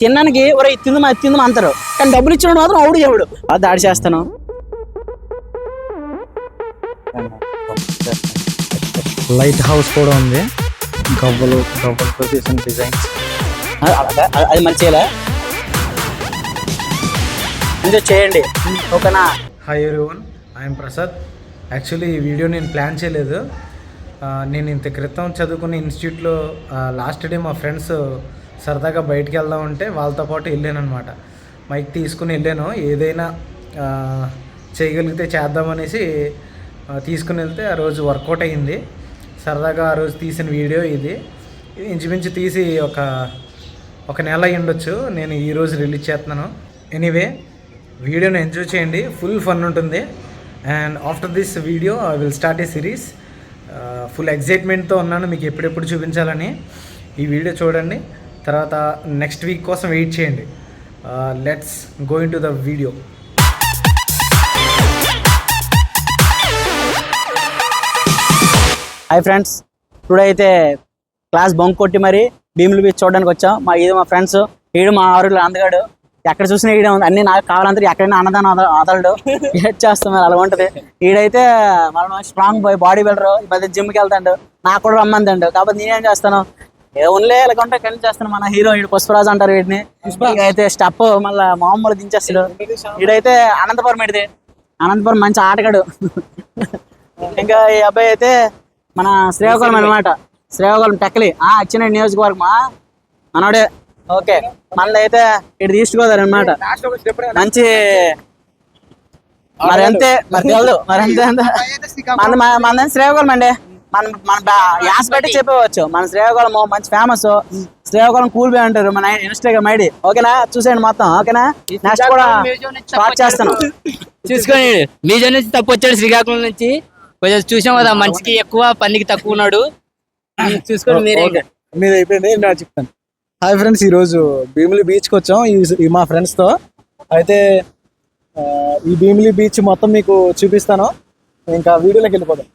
తినడానికి ఒరే తిందమా తిందమా అంటారు. కానీ డబ్బులు ఇచ్చిన మాత్రం అవుడు ఎవడు ఆ దాడి చేస్తాను. లైట్ హౌస్ కూడా ఉంది. గవ్వలు గవ్వలతో చేసిన డిజైన్స్ అది- అది- అది మంచి చేయలే. ఎంజాయ్ చేయండి. ఓకేనా? Hi everyone I'm Prasad actually ఈ వీడియో నేను ప్లాన్ చేయలేదు. నేను ఇంత క్రితం చదువుకున్న ఇన్స్టిట్యూట్లో లాస్ట్ డే మా ఫ్రెండ్స్ సరదాగా బయటికి వెళ్దాం అంటే వాళ్ళతో పాటు వెళ్ళాను అనమాట మైక్ తీసుకుని వెళ్ళాను. ఏదైనా చేయగలిగితే చేద్దామనేసి తీసుకుని వెళ్తే ఆ రోజు వర్కౌట్ అయ్యింది సరదాగా ఆ రోజు తీసిన వీడియో ఇది. ఇది ఇంచుమించు తీసి ఒక ఒక నెల అయి ఉండొచ్చు. నేను ఈరోజు రిలీజ్ చేస్తున్నాను. ఎనీవే వీడియోని ఎంజాయ్ చేయండి. ఫుల్ ఫన్ ఉంటుంది. And after this video I will start a series. Full ఎగ్జైట్మెంట్తో ఉన్నాను. మీకు ఎప్పుడెప్పుడు చూపించాలని. ఈ వీడియో చూడండి. తర్వాత నెక్స్ట్ వీక్ కోసం వెయిట్ చేయండి. Let's going to the video hi friends today అయితే క్లాస్ బంక్ కొట్టి మరి భీములు బీచ్ చూడడానికి వచ్చాం. మా ఇది మా ఫ్రెండ్స్ ఈడు మా ఆరు అందగాడు. ఎక్కడ చూసినా ఈడే ఉంది. అన్ని నాకు కావాలంటే ఎక్కడైనా అన్నదానం వద- ఏడ్ చేస్తాం మరి అలా ఉంటుంది. ఈడైతే మనం స్ట్రాంగ్ బాయ్ బాడీ బిల్డర్ ఈ మధ్య జిమ్కి వెళ్తాడు. నాకు కూడా రమ్మందండు. కాబట్టి నేనేం చేస్తాను? ఏ ఉన్నలే ఇలా ఉంటే కలిసి చేస్తాను మన హీరో ఈడు పుష్పరాజు అంటారు వీటిని అయితే స్టెప్ మళ్ళీ మామూలు దించేస్తాడు. ఈడైతే అనంతపురం ఇడిది అనంతపురం మంచి ఆటగాడు. ఇంకా ఈ అబ్బాయి అయితే మన శ్రీకాకుళం అనమాట శ్రీకాకుళం టెక్కలి. ఆ వచ్చిన నియోజకవర్గమా? మనోడే. ఓకే. మనది అయితే ఇటు గోదావరి అనమాట మంచి మరి అంతే మరి మరి అంతే అంతే. మన మన- శ్రీకాకుళం అండి? మన మన యాస బట్టి చెప్పవచ్చు. మన శ్రీకాకుళం మంచి ఫేమస్ శ్రీకాకుళం కూల్ బే అంటారు. మన ఇన్స్టాగ్రామ్ ఐడి. ఓకేనా? చూసేయండి మొత్తం. ఓకేనా? నెక్స్ట్ కూడా స్టార్ట్ చేస్తాను. చూసుకొని మీజన్ నుంచి తప్పు వచ్చాడు శ్రీకాకుళం నుంచి. కొంచెం చూసాం కదా మనిషికి ఎక్కువ పనికి తక్కువ ఉన్నాడు. చూసుకొని మీరే. మీద అయిపోయింది నేను చెప్తాను. హాయ్ ఫ్రెండ్స్ ఈరోజు భీమిలి బీచ్కి వచ్చాం ఈ- మా ఫ్రెండ్స్తో అయితే ఈ భీమిలి బీచ్ మొత్తం మీకు చూపిస్తాను. ఇంకా వీడియోలోకి వెళ్ళిపోదాం.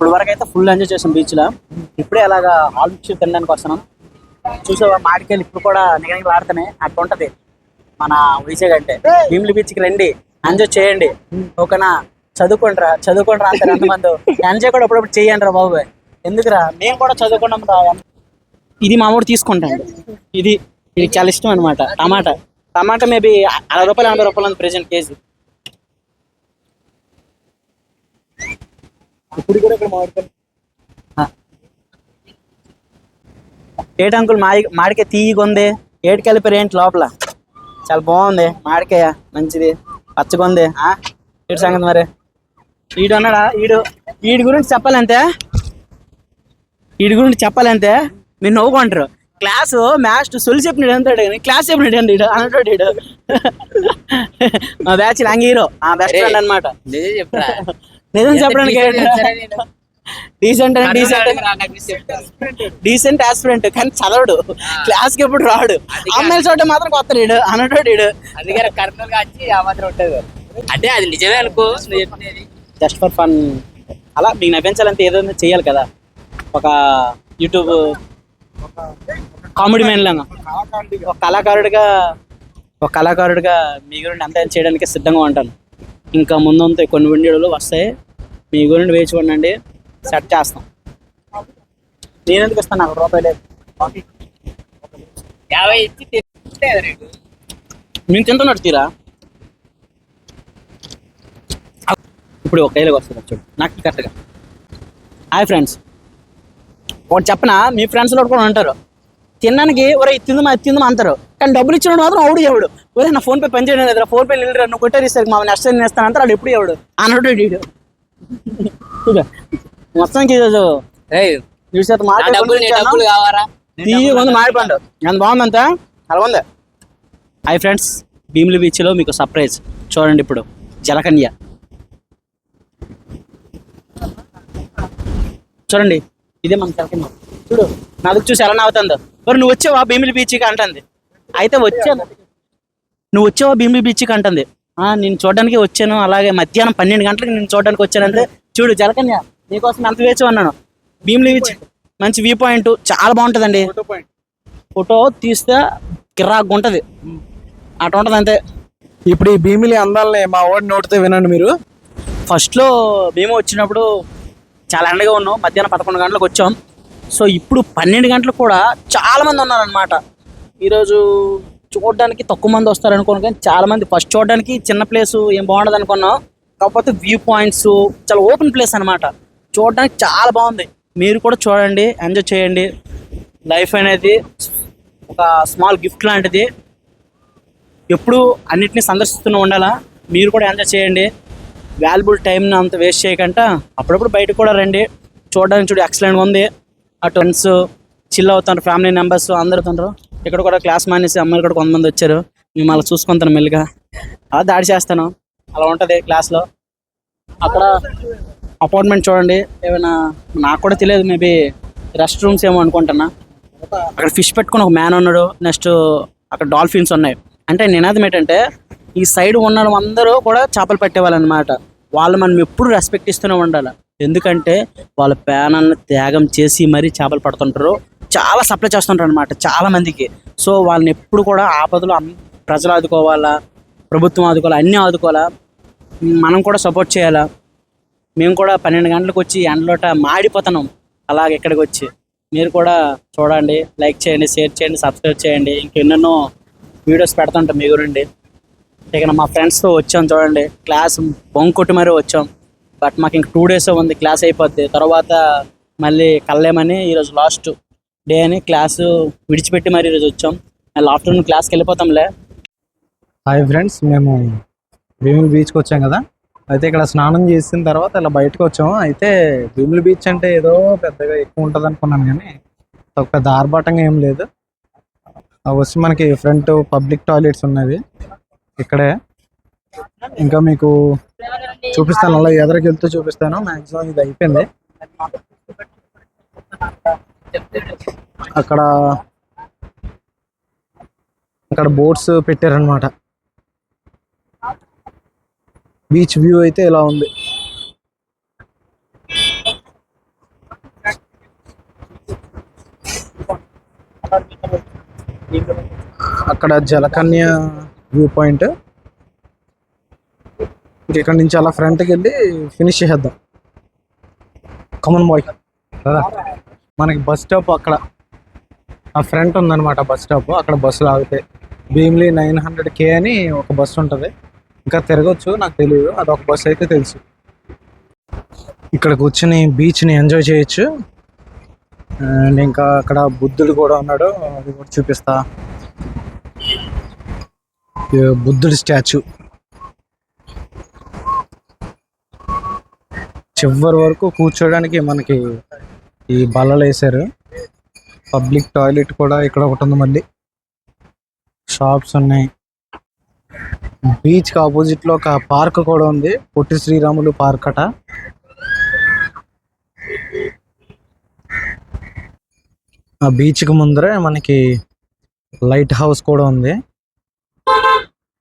ఇప్పుడు వరకు అయితే ఫుల్ ఎంజాయ్ చేసాం బీచ్లో. ఇప్పుడే అలాగా ఆల్ మిక్స్ తినడానికి వస్తున్నాం. చూసావా మాడికెళ్ళి ఇప్పుడు కూడా నిగనికి ఆడుతున్నాయి. అట్లా ఉంటది. మన వైజాగ్ అంటే భీమిలి బీచ్కి రండి. ఎంజాయ్ చేయండి. ఓకేనా? చదువుకుంటారా చదువుకుంటారా అంటారు ఎంతమంది ఎంజాయ్ కూడా అప్పుడప్పుడు చేయండి రా బాబు. ఎందుకురా? మేము కూడా చదువుకున్నాం రా. ఇది మా ఊరు తీసుకుంటాను ఇది ఇది చాలా ఇష్టం అనమాట టమాటా. టమాటా మేబీ అరవై రూపాయలు ఎనభై రూపాయలు ఉంది ప్రెసెంట్ కేజీ. ఇప్పుడు కూడా ఇక్కడ మాట్లాడుతాను ఏటి అంకుల్ మాడి మాడికాయ ఏటి కలిపారు ఏంటి లోపల? చాలా బాగుంది. మాడికాయ మంచిది. పచ్చగా ఉంది. ఆ? ఏటి సంగతి మరి? ఈడు అన్నాడా? ఈడు వీడి గురించి చెప్పాలంతే వీడి గురించి చెప్పాలంతే మీరు నవ్వుకుంటారు. క్లాసు మ్యాథ్స్ సొలి చెప్పినాడు అంటాడు కానీ క్లాస్ చెప్పినాడు అండి అన్నట్టు ఈడు. మా బ్యాచ్ లంగ్ హీరో ఆ బెస్ట్ ఫ్రెండ్ అనమాట నిజం చెప్పడానికి డీసెంట్ అంటే డీసెంట్. డీసెంట్ ఆస్పిరెంట్ కానీ చదవడు. క్లాస్కి ఎప్పుడు రాడు. అమ్మాయిల చోట మాత్రం కొత్త రీడు అన్నట్టు ఈడు అందుకని కర్నూలు వచ్చి ఆ మాత్రం ఉంటది. అంటే అది నిజమే అనుకో. జస్ట్ ఫర్ ఫన్ అలా మీకు నవ్వించాలంటే ఏదో చేయాలి కదా. ఒక యూట్యూబ్ కామెడీ మ్యాన్ లాగా. ఒక కళాకారుడిగా. ఒక కళాకారుడిగా మీ గురించి అంత చేయడానికి సిద్ధంగా ఉంటాను. ఇంకా ముందు కొన్ని వీడియోలు వస్తాయి. మీ గురించి వేచి ఉండండి సెట్ చేస్తాం. నేను ఎందుకు ఇస్తాను? నాకు రూపాయలు యాభై ఇచ్చి. మేము తింటున్నట్టు తీరా? ఇప్పుడు ఒక డైలాగ్ వస్తుంది చూడు. నాకు కరెక్ట్గా. Hi friends. ఒకటి చెప్పనా? మీ ఫ్రెండ్స్ కూడా ఉంటారు. తినడానికి ఒరే తిందమా తిందమా అంటారు. కానీ డబ్బులు ఇచ్చిన మాత్రం అవుడు ఎవడు ఒరే నా ఫోన్ పే పని చేయడం లేదురా. ఫోన్ పే వెళ్ళరా నువ్వు కొట్టారు ఇస్తారు మా నెక్స్ట్ టైం నేస్తాను అంటారు. వాడు ఎప్పుడు ఎవడు అన్నట్టు వీడు. మొత్తానికి ఈరోజు చూసేది ఉంది మాడిపండు ఎంత బాగుందంత? అలా ఉంది హాయ్ ఫ్రెండ్స్ భీమిలి బీచ్లో మీకు సర్ప్రైజ్ చూడండి ఇప్పుడు. జలకన్య. చూడండి. ఇదే మన సెకండ్ చూడు నాకు చూసి ఎలా నవ్వుతుందో. మరి నువ్వు వచ్చావా భీమిలి బీచ్కి అంటుంది. అయితే వచ్చాను. నువ్వు వచ్చావా భీమిలి బీచ్కి అంటుంది. ఆ, నేను చూడడానికి వచ్చాను. అలాగే మధ్యాహ్నం పన్నెండు గంటలకు నేను చూడడానికి వచ్చానంటే చూడు జలకన్య నీకోసం ఎంత వేచి ఉన్నాను. భీమిలి బీచ్ మంచి వ్యూ పాయింట్ చాలా బాగుంటుందండి. ఫోటో తీస్తే కిరాక్ ఉంటుంది. అటు ఉంటుంది అంతే. ఇప్పుడు ఈ భీమిలి అందాలని మా వాడి నోటితో వినండి మీరు. ఫస్ట్లో మేము వచ్చినప్పుడు చాలా ఎండగా ఉన్నాం. మధ్యాహ్నం పదకొండు గంటలకు వచ్చాం. సో ఇప్పుడు పన్నెండు గంటలు కూడా చాలామంది ఉన్నారనమాట ఈరోజు చూడడానికి తక్కువ మంది వస్తారు అనుకోను కానీ చాలామంది. ఫస్ట్ చూడడానికి చిన్న ప్లేస్ ఏం బాగుండదు అనుకున్నాం. కాకపోతే వ్యూ పాయింట్స్ చాలా ఓపెన్ ప్లేస్ అనమాట చూడడానికి చాలా బాగుంది. మీరు కూడా చూడండి ఎంజాయ్ చేయండి. లైఫ్ అనేది ఒక స్మాల్ గిఫ్ట్ లాంటిది. ఎప్పుడు అన్నిటిని సందర్శిస్తూనే ఉండాలా. మీరు కూడా ఎంజాయ్ చేయండి. వాల్యుబుల్ టైంని అంత వేస్ట్ చేయకుండా అప్పుడప్పుడు బయటకు కూడా రండి. చూడడానికి చూడు ఎక్సలెంట్గా ఉంది. అటు ఫ్రెండ్స్ చిల్ అవుతారు ఫ్యామిలీ మెంబర్స్ అందరు తండ్రు. ఇక్కడ కూడా క్లాస్ మానేసి అమ్మాయిలు కూడా కొంతమంది వచ్చారు. మేము అలా చూసుకుంటాను మెల్లిగా. అలా దాడి చేస్తాను. అలా ఉంటుంది క్లాస్లో అక్కడ అపార్ట్మెంట్ చూడండి. ఏమైనా నాకు కూడా తెలియదు మేబీ రెస్ట్ రూమ్స్ ఏమో అనుకుంటున్నా. అక్కడ ఫిష్ పెట్టుకుని ఒక మ్యాన్ ఉన్నాడు. నెక్స్ట్ అక్కడ డాల్ఫిన్స్ ఉన్నాయి. అంటే నినాదం ఏంటంటే ఈ సైడ్ ఉన్న అందరూ కూడా చేపలు పట్టేవాళ్ళు అనమాట వాళ్ళు మనం ఎప్పుడు రెస్పెక్ట్ ఇస్తూనే ఉండాలి. ఎందుకంటే వాళ్ళ పేనాలను త్యాగం చేసి మరీ చేపలు పడుతుంటారు. చాలా సప్లై చేస్తుంటారు అనమాట చాలా మందికి సో వాళ్ళని ఎప్పుడు కూడా ఆపదలు ప్రజలు ఆదుకోవాలా? ప్రభుత్వం ఆదుకోవాలా? అన్నీ ఆదుకోవాలా? మనం కూడా సపోర్ట్ చేయాలా? మేము కూడా పన్నెండు గంటలకు వచ్చి ఎండలోట మాడిపోతున్నాం. అలాగే ఇక్కడికి వచ్చి. మీరు కూడా చూడండి లైక్ చేయండి షేర్ చేయండి సబ్స్క్రైబ్ చేయండి. ఇంకెన్నెన్నో వీడియోస్ పెడుతుంటాం మీ గురండి ఇక మా ఫ్రెండ్స్తో వచ్చాం చూడండి. క్లాస్ బొంకొట్టి మరీ వచ్చాం. బట్ మాకు ఇంక టూ డేస్ ఉంది క్లాస్ అయిపోద్ది. తర్వాత మళ్ళీ కలలేమని ఈరోజు లాస్ట్ డే అని క్లాసు విడిచిపెట్టి మరి ఈరోజు వచ్చాం. మళ్ళీ ఆఫ్టర్నూన్ క్లాస్కి వెళ్ళిపోతాంలే. హాయ్ ఫ్రెండ్స్ మేము భీముల బీచ్కి వచ్చాం కదా. అయితే ఇక్కడ స్నానం చేసిన తర్వాత ఇలా బయటకు వచ్చాము. అయితే భీముల బీచ్ అంటే ఏదో పెద్దగా ఎక్కువ ఉంటుంది అనుకున్నాను కానీ ఒక పెద్ద ఆర్భాటంగా ఏం లేదు. వచ్చి మనకి ఫ్రంట్ పబ్లిక్ టాయిలెట్స్ ఉన్నవి. ఇక్కడే. ఇంకా మీకు చూపిస్తాను అలా ఎదరికి వెళ్తూ చూపిస్తాను. మ్యాక్సిమం ఇది అయిపోయింది. అక్కడ అక్కడ బోట్స్ పెట్టారనమాట బీచ్ వ్యూ అయితే ఇలా ఉంది. అక్కడ జలకన్య వ్యూ పాయింట్. ఇక్కడ నుంచి అలా ఫ్రంట్కి వెళ్ళి ఫినిష్ చేసేద్దాం. కమన్ బాయ్ కదా మనకి బస్ స్టాప్ అక్కడ. ఆ ఫ్రంట్ ఉందన్నమాట బస్ స్టాప్ అక్కడ బస్సులు ఆగుతాయి భీమ్లీ నైన్ హండ్రెడ్ కే అని ఒక బస్సు ఉంటుంది. ఇంకా తిరగచ్చు నాకు తెలియదు అదొక బస్సు అయితే తెలుసు. ఇక్కడ కూర్చుని బీచ్ని ఎంజాయ్ చేయొచ్చు. అండ్ ఇంకా అక్కడ బుద్ధుడు కూడా ఉన్నాడు. అది కూడా చూపిస్తా. బుద్ధుడి స్టాచ్యూ చివరి వరకు కూర్చోడానికి మనకి ఈ బల్లలు వేసారు పబ్లిక్ టాయిలెట్ కూడా ఇక్కడ ఒకటి ఉంది మళ్ళీ. షాప్స్ ఉన్నాయి. బీచ్కి ఆపోజిట్లో ఒక పార్క్ కూడా ఉంది. పొట్టి శ్రీరాములు పార్క్ అట. ఆ బీచ్కి ముందరే మనకి లైట్ హౌస్ కూడా ఉంది.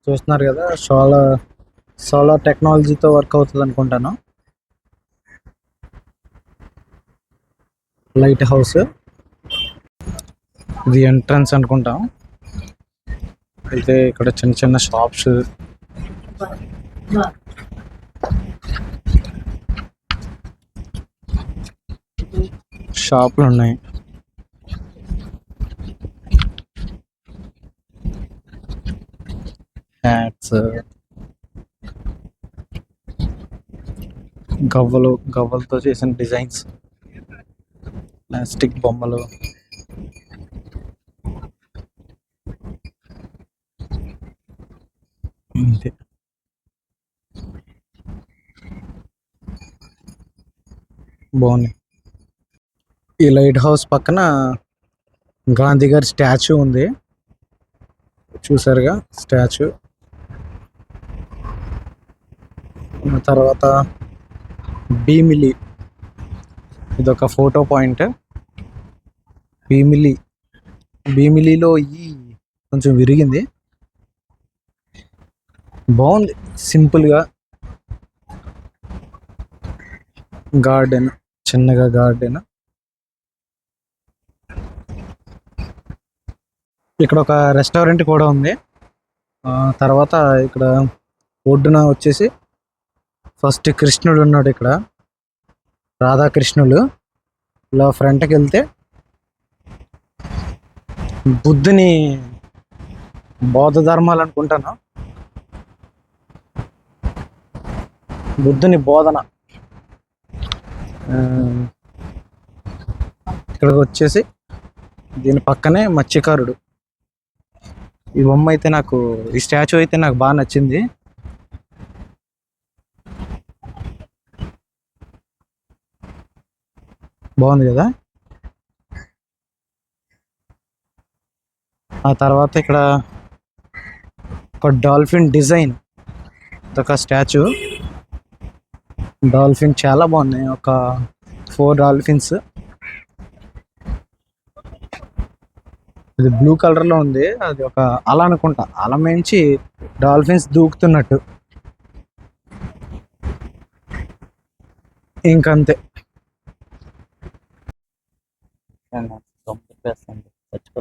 చూస్తున్నారు కదా సోలార్ సోలార్ టెక్నాలజీతో వర్క్ అవుతుంది అనుకుంటాను. Light house. ఇది ఎంట్రన్స్ అనుకుంటాం. అయితే ఇక్కడ చిన్న చిన్న షాప్స్. షాపులు ఉన్నాయి. హ్యాట్స్ గవ్వలు గవ్వలతో చేసిన డిజైన్స్. ప్లాస్టిక్ బొమ్మలు. అంతే. బాగుంది ఈ లైట్ హౌస్ పక్కన గాంధీ గారి స్టాచ్యూ ఉంది. చూసారుగా స్టాచ్యూ. తర్వాత భీమిలి. ఇదొక ఫోటో పాయింట్. భీమిలి భీమిలిలో ఈ కొంచెం విరిగింది. బాగుంది సింపుల్గా గార్డెన్ చిన్నగా గార్డెన్. ఇక్కడ ఒక రెస్టారెంట్ కూడా ఉంది. ఆ, తర్వాత ఇక్కడ ఒడ్డున వచ్చేసి ఫస్ట్ కృష్ణుడు ఉన్నాడు ఇక్కడ. రాధాకృష్ణులు ఇలా ఫ్రంట్కి వెళ్తే బుద్ధుని బౌద్ధ ధర్మాలు అనుకుంటాను. బుద్ధుని బోధన. ఇక్కడికి వచ్చేసి దీని పక్కనే మత్స్యకారుడు. ఈ బొమ్మ అయితే నాకు ఈ స్టాచ్యూ అయితే నాకు బాగా నచ్చింది. బాగుంది కదా? ఆ తర్వాత ఇక్కడ ఒక డాల్ఫిన్ డిజైన్ ఒక స్టాచ్యూ. డాల్ఫిన్ చాలా బాగున్నాయి ఒక ఫోర్ డాల్ఫిన్స్. ఇది బ్లూ కలర్లో ఉంది అది ఒక అల అనుకుంటా. అల మించి డాల్ఫిన్స్ దూకుతున్నట్టు. ఇంకంతే.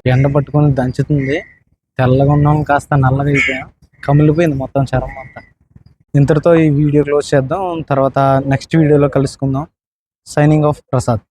ఎండ పట్టుకొని దంచుతుంది. తెల్లగా ఉన్నాం కాస్త నల్లగా అయిపోయాం. కమిలిపోయింది మొత్తం చర్మం అంతా. ఇంతటితో ఈ వీడియో క్లోజ్ చేద్దాం. తర్వాత నెక్స్ట్ వీడియోలో కలుసుకుందాం. Signing off Prasad